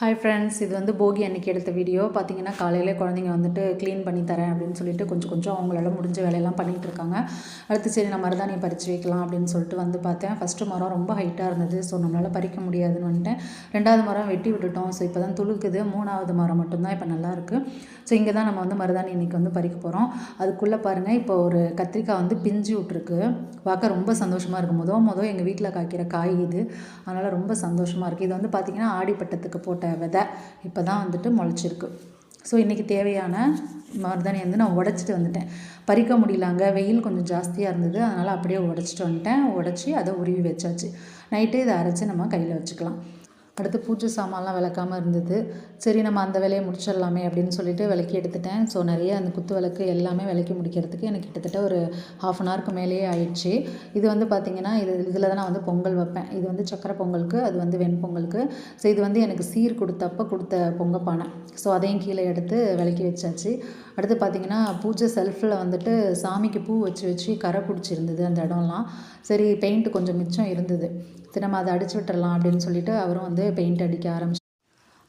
Hi friends இது வந்து போகி அன்னைக்கு எடுத்த வீடியோ பார்த்தீங்கன்னா காலையிலே குழந்தைங்க வந்துட்டு க்ளீன் பண்ணி தரேன் அப்படின்னு சொல்லிட்டு கொஞ்சம் கொஞ்சம் அவங்களால முடிஞ்ச வேலையெல்லாம் பண்ணிகிட்டு இருக்காங்க. அடுத்து சரி நான் மருதாணி பறித்து வைக்கலாம் அப்படின்னு சொல்லிட்டு வந்து பார்த்தேன். ஃபஸ்ட்டு மரம் ரொம்ப ஹைட்டாக இருந்தது ஸோ நம்மளால் பறிக்க முடியாதுன்னு வந்துட்டேன். ரெண்டாவது மரம் வெட்டி விட்டுட்டோம் ஸோ இப்போ தான் துளுக்குது. மூணாவது மரம் மட்டும்தான் இப்போ நல்லாயிருக்கு ஸோ இங்கே தான் நம்ம வந்து மருதாணி இன்றைக்கி வந்து பறிக்க போகிறோம் அதுக்குள்ளே பாருங்கள் இப்போ ஒரு கத்திரிக்காய் வந்து பிஞ்சு விட்ருக்கு பார்க்க ரொம்ப சந்தோஷமாக இருக்கும் மொதல் மொதல் எங்கள் வீட்டில் காய்க்கிற காய் இது. அதனால் ரொம்ப சந்தோஷமாக இருக்குது இது வந்து பார்த்திங்கன்னா ஆடிப்பட்டத்துக்கு போட்ட விதை இப்போ தான் வந்துட்டு முளைச்சிருக்கு. ஸோ இன்றைக்கி தேவையான மருதாணி வந்து நான் உடச்சிட்டு வந்துட்டேன். பறிக்க முடியலாங்க. வெயில் கொஞ்சம் ஜாஸ்தியாக இருந்தது. அதனால் அப்படியே உடச்சிட்டு வந்துட்டேன். உடச்சி அதை உருவி வச்சாச்சு. நைட்டு இதை அரைச்சி நம்ம கையில் வச்சுக்கலாம். அடுத்து பூஜை சாமான்லாம் விளக்காமல் இருந்தது. சரி நம்ம அந்த வேலையை முடிச்சிடலாமே அப்படின்னு சொல்லிட்டு விளக்கி எடுத்துட்டேன். ஸோ நிறைய அந்த குத்து விளக்கு எல்லாமே விளக்கி முடிக்கிறதுக்கு எனக்கு கிட்டத்தட்ட ஒரு ஹாஃப் அன் ஹவருக்கு மேலேயே ஆயிடுச்சு. இது வந்து பார்த்திங்கன்னா இது இதில் தான் நான் வந்து பொங்கல் வைப்பேன். இது வந்து சக்கரை பொங்கலுக்கு அது வந்து வெண்பொங்கலுக்கு ஸோ இது வந்து எனக்கு சீர் கொடுத்தப்ப கொடுத்த பொங்கப்பானை ஸோ அதையும் கீழே எடுத்து விளக்கி வச்சாச்சு. அடுத்து பார்த்திங்கன்னா பூஜை செல்ஃபில் வந்துட்டு சாமிக்கு பூ வச்சு வச்சு கரை பிடிச்சிருந்தது அந்த இடம்லாம். சரி பெயிண்ட் கொஞ்சம் மிச்சம் இருந்தது. சரி நம்ம அதை அடிச்சு விட்டுறலாம் அப்படின்னு சொல்லிட்டு அவரும் வந்து பெயிண்ட் அடிக்க ஆரம்பிச்சு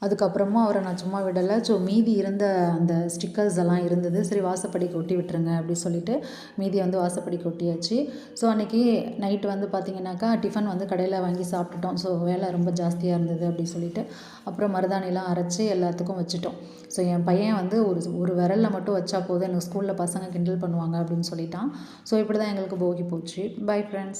அதுக்கப்புறமும் அவரை நான் சும்மா விடலை. ஸோ மீதி இருந்த அந்த ஸ்டிக்கர்ஸ் எல்லாம் இருந்தது. சரி வாசப்படிக்கு ஒட்டி விட்டுருங்க அப்படி சொல்லிட்டு மீதி வந்து வாசப்படிக்கு ஒட்டியாச்சு ஸோ அன்றைக்கி நைட்டு வந்து பார்த்திங்கனாக்கா டிஃபன் வந்து கடையில் வாங்கி சாப்பிட்டுட்டோம். ஸோ வேலை ரொம்ப ஜாஸ்தியாக இருந்தது அப்படி சொல்லிட்டு அப்புறம் மருதாணிலாம் அரைச்சி எல்லாத்துக்கும் வச்சுட்டோம். ஸோ என் பையன் வந்து ஒரு ஒரு விரலில் மட்டும் வச்சா போதும். எனக்கு ஸ்கூலில் பசங்க கிண்டல் பண்ணுவாங்க அப்படின்னு சொல்லிட்டான். ஸோ இப்படி தான் எங்களுக்கு போகி போச்சு. Bye friends